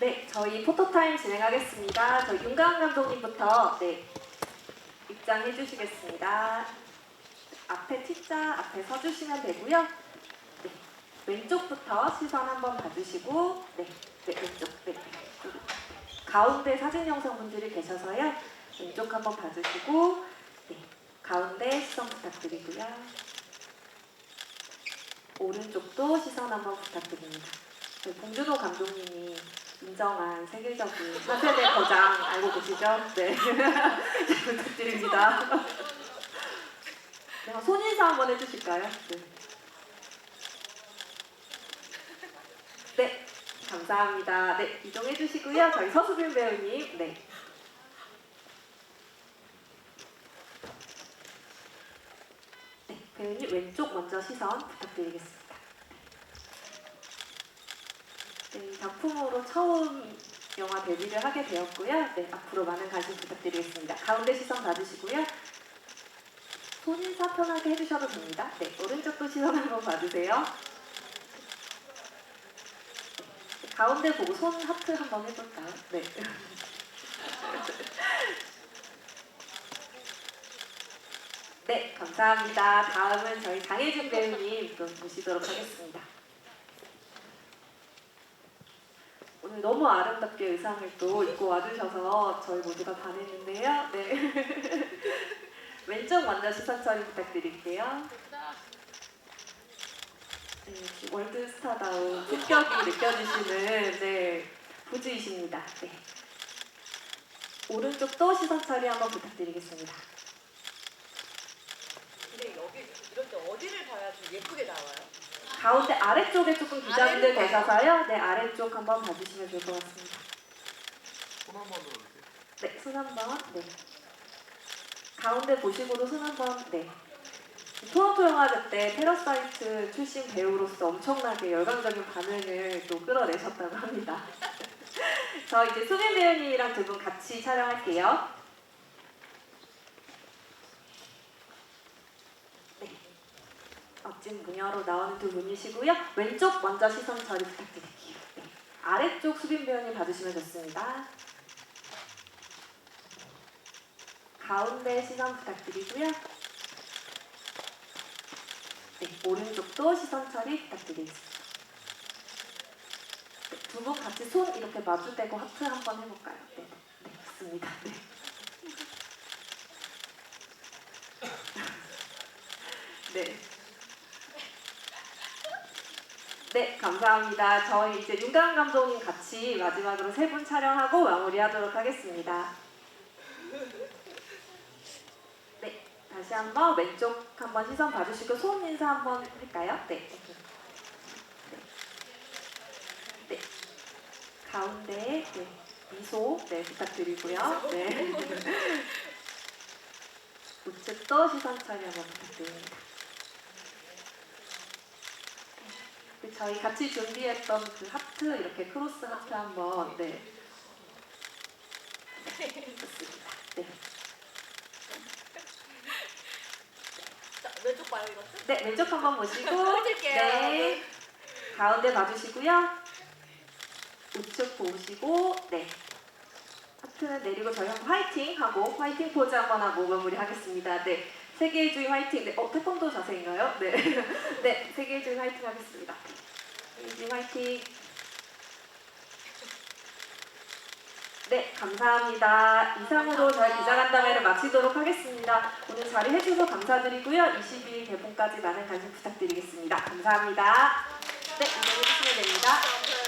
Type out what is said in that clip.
네, 저희 포토타임 진행하겠습니다. 저희 윤가은 감독님부터 네, 입장해 주시겠습니다. 앞에 T자 앞에 서주시면 되고요. 네, 왼쪽부터 시선 한번 봐주시고, 네, 네 왼쪽, 네. 가운데 사진 영상 분들이 계셔서요. 왼쪽 한번 봐주시고, 네, 가운데 시선 부탁드리고요. 오른쪽도 시선 한번 부탁드립니다. 봉준호 감독님이 인정한 세계적인 차세대 거장 알고 계시죠? 네. 잘 부탁드립니다. 네, 손인사 한번 해주실까요? 네. 네, 감사합니다. 네, 이동해 주시고요. 저희 서수빈 배우님, 네. 네, 배우님 왼쪽 먼저 시선 부탁드리겠습니다. 네, 작품으로 처음 영화 데뷔를 하게 되었고요. 네, 앞으로 많은 관심 부탁드리겠습니다. 가운데 시선 봐주시고요. 손 인사 편하게 해주셔도 됩니다. 네, 오른쪽도 시선 한번 봐주세요. 네, 가운데 보고 손 하트 한번 해볼까요? 네. 네, 감사합니다. 다음은 저희 장혜진 배우님 또 모시도록 하겠습니다. 오늘 너무 아름답게 의상을 또 입고 와주셔서 저희 모두가 반했는데요. 네. 왼쪽 먼저 시선 처리 부탁드릴게요. 네, 월드스타다운 품격이 느껴지시는 네, 부주이십니다. 네. 오른쪽도 시선 처리 한번 부탁드리겠습니다. 근데 여기 때 어디를 봐야 좀 예쁘게 나와요? 가운데 아래쪽에 조금 기자분들 아래로 계셔서요. 네, 아래쪽 한번 봐주시면 좋을 것 같습니다. 손 한번 들어주세요. 네, 손 한번. 네. 가운데 보시고도 손 한번. 네. 토론토 영화제 때 페러사이트 출신 배우로서 엄청나게 열광적인 반응을 또 끌어내셨다고 합니다. 저 이제 수빈 배우님이랑 두 분 같이 촬영할게요. 멋진 무녀로 나오는 두 분이시고요. 왼쪽 먼저 시선 처리 부탁드릴게요. 네. 아래쪽 수빈 배우님 봐주시면 좋습니다. 가운데 시선 부탁드리고요. 네, 오른쪽도 시선 처리 부탁드리겠습니다. 네, 두분 같이 손 이렇게 마주대고 하트 한번 해볼까요? 네, 네, 좋습니다. 네. 네. 네, 감사합니다. 저희 이제 윤강 감독님 같이 마지막으로 세 분 촬영하고 마무리하도록 하겠습니다. 네, 다시 한번 왼쪽 한번 시선 봐주시고 손 인사 한번 할까요? 네. 네. 네. 가운데 네. 미소 네 부탁드리고요. 네. 우측도 시선 처리 한번 부탁드립니다. 저희 같이 준비했던 그 하트 이렇게 크로스 하트 한번 네. 네, 좋습니다. 네. 자, 왼쪽 봐요 이것도? 네, 왼쪽 한번 보시고. 네. 가운데 봐주시고요. 우측 보시고 네. 하트는 내리고 저희 한번 화이팅 하고 화이팅 포즈 한번 하고 마무리하겠습니다. 네. 세계주의 화이팅. 네. 어, 태권도 자세인가요? 네. 네. 세계주의 화이팅 하겠습니다. 세계주의 화이팅. 네, 감사합니다. 이상으로 저희 기자간담회를 마치도록 하겠습니다. 오늘 자리 해주셔서 감사드리고요. 22일 개봉까지 많은 관심 부탁드리겠습니다. 감사합니다. 네, 이동해 주시면 됩니다.